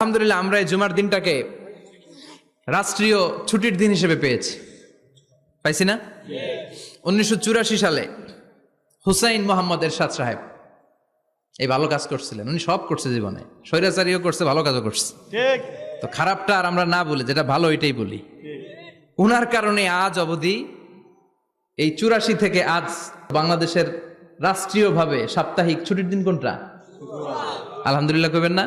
আলহামদুলিল্লাহ আমরা এই জুমার দিনটাকে রাষ্ট্রীয় ছুটির দিন হিসেবে পেয়েছি। পাইছি না? উনিশশো চুরাশি সালে হুসাইন মোহাম্মদ এরশাদ সাহেব এই ভালো কাজ করছিলেন। উনি সব করছে জীবনে। স্বৈরাচারীও করছে ভালো কাজও করছে। তো খারাপটা আর আমরা না বলি যেটা ভালো এটাই বলি। উনার কারণে আজ অবধি এই চুরাশি থেকে আজ বাংলাদেশের রাষ্ট্রীয়ভাবে সাপ্তাহিক ছুটির দিন কোনটা? আলহামদুলিল্লাহ কবেন না?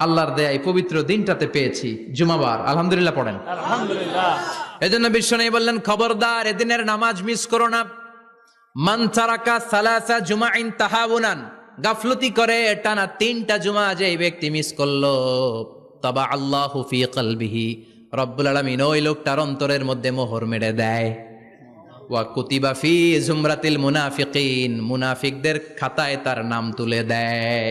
আল্লাহর দেয় এই পবিত্র দিনটাতে পেয়েছি। জুমাবার। আলহামদুলিল্লাহ পড়েন। আলহামদুলিল্লাহ। এজন্য বিশ্ব নেই বললেন খবরদার এদিনের নামাজ মিস করো না। মান তারাকা সালাসা জুমাইন তাহাবুনান গাফলতি করে টানা তিনটা জুমা যে এই ব্যক্তি মিস করল। তবা আল্লাহ ফি কলবিহি। রব্বুল আলামিন ওই লোকটার অন্তরের মধ্যে মোহর মেরে দেয়। ওয়া কুতিবা ফি জুমরাতিল মুনাফিকিন। মুনাফিকদের খাতায় তার নাম তুলে দেয়।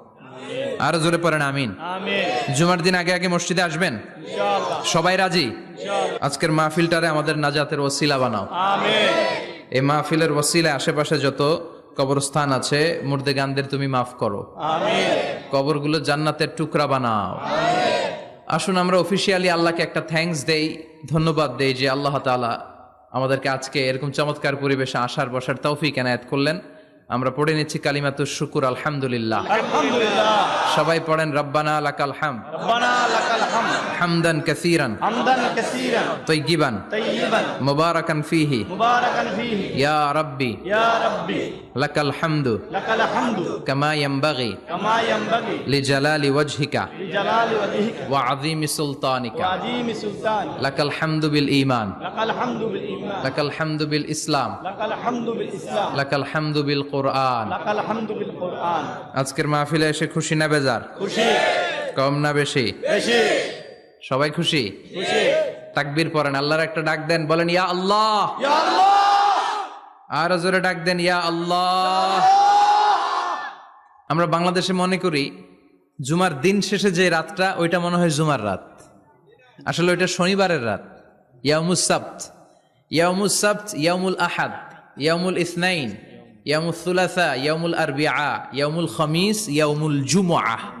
আরও জোরে পড়েন আমিন। আমিন। জুমার দিন আগে আগে মসজিদে আসবেন? সবাই রাজি? আজকের মাহফিলটারে আমাদের নাজাতের ওসিলা বানাও। এই মাহফিলের ওসিলে আশেপাশে যত কবরস্থান আছে মুর্দে গানদের তুমি মাফ করো। কবরগুলো জান্নাতের টুকরা বানাও। আসুন আমরা অফিসিয়ালি আল্লাহকে একটা থ্যাঙ্কস দেই ধন্যবাদ দেই যে আল্লাহ তাআলা আমাদেরকে আজকে এরকম চমৎকার পরিবেশে আসার বসার তৌফিক এনায়েত করলেন। আমরা পড়ে নিচ্ছি কালিমাতুর শুকুর আলহামদুলিল্লাহ। সবাই পড়েন রব্বানা লাকাল হাম রব্বানা লাকাল হামদ। হামদান কাসীরান হামদান কাসীরান তৈগিবান তাইয়িবান মুবারাকান ফিহি মুবারাকান ফীহি ইয়া রাব্বি ইয়া রাব্বি লাকাল হামদু লাকাল হামদু কামা ইয়ানবাগি কামা ইয়ানবাগি লিজালালি ওয়াজহিকা লিজালালি ওয়াজহিকা ওয়া আযীমি সুলতানিকা ওয়া আযীমি সুলতান লাকাল হামদু বিল ঈমান লাকাল হামদু বিল ঈমান লাকাল হামদু বিল ইসলাম লাকাল হামদু বিল ইসলাম লাকাল হামদু বিল কোরআন লাকাল হামদু বিল কুরআন আজকের মাহফিলে এসে খুশি না বেজার খুশি কম না বেশি বেশি সবাই খুশি? তাকবির পড়েন আল্লাহর একটা ডাক দেন বলেন ইয়া আল্লাহ! আর জোরে ডাক দেন ইয়া আল্লাহ! আমরা বাংলাদেশে মনে করি জুমার দিন শেষে যে রাতটা ওইটা মনে হয় জুমার রাত। আসলে ওইটা শনিবারের রাত। ইয়ামুস সাbt ইয়ামুল আহাদ ইয়ামুল ইসনাইন ইয়ামুল সুলাসা ইয়ামুল আরবিআ ইয়ামুল খমিস ইয়ামুল জুমআহ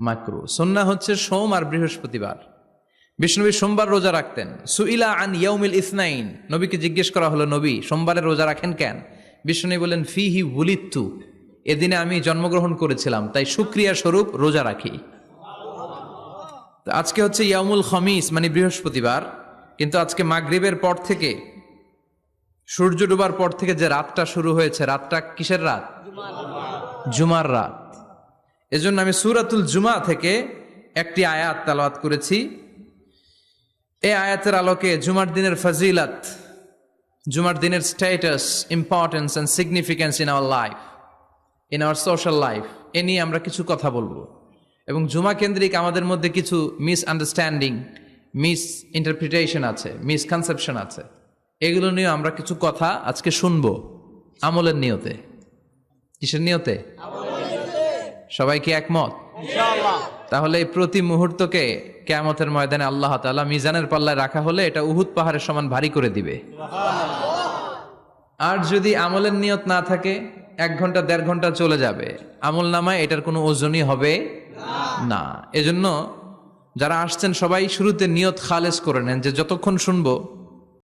মাকরু। সন্না হচ্ছে সোম আর বৃহস্পতিবার। বিষ্ণুবী সোমবার রোজা রাখতেন। সুইলা আন ইয়াউমিল ইসনাইন। নবীকে জিজ্ঞেস করা হলো, নবী, সোমবারে রোজা রাখেন কেন? বিষ্ণু বলেন ফি হি বুলিত্তু এদিনে আমি জন্মগ্রহণ করেছিলাম, তাই সুক্রিয়া স্বরূপ রোজা রাখি। আজকে হচ্ছে ইয়ামুল খমিস মানে বৃহস্পতিবার। কিন্তু আজকে মাগরিবের পর থেকে, সূর্য ডোবার পর থেকে যে রাতটা শুরু হয়েছে, রাতটা কিসের রাত? জুমার রাত। এজন্য আমি সুরাতুল জুমা থেকে একটি আয়াত তালাওয়াত করেছি। এই আয়াতের আলোকে জুমার দিনের ফজিলত, জুমার দিনের status importance and significance in our life in our social life এ নিয়ে আমরা কিছু কথা বলব। এবং জুমা কেন্দ্রিক আমাদের মধ্যে কিছু মিস আন্ডারস্ট্যান্ডিং মিস ইন্টারপ্রিটেশন আছে মিসকনসেপশন আছে। এগুলো নিয়ে আমরা কিছু কথা আজকে শুনব আমলের নিয়তে। কিসের নিয়তে? সবাই কি একমত তাহলে এই প্রতি মুহূর্তকে কেয়ামতের ময়দানে আল্লাহ তাআলা মিজানের পাল্লায় রাখা হলে এটা উহুদ পাহাড়ের সমান ভারী করে দিবে। আর যদি আমলের নিয়ত না থাকে এক ঘণ্টা দেড় ঘণ্টা চলে যাবে। আমল নামায় এটার কোনো ওজনই হবে না। এজন্য যারা আসছেন সবাই শুরুতে নিয়ত খালেজ করে নেন যে যতক্ষণ শুনব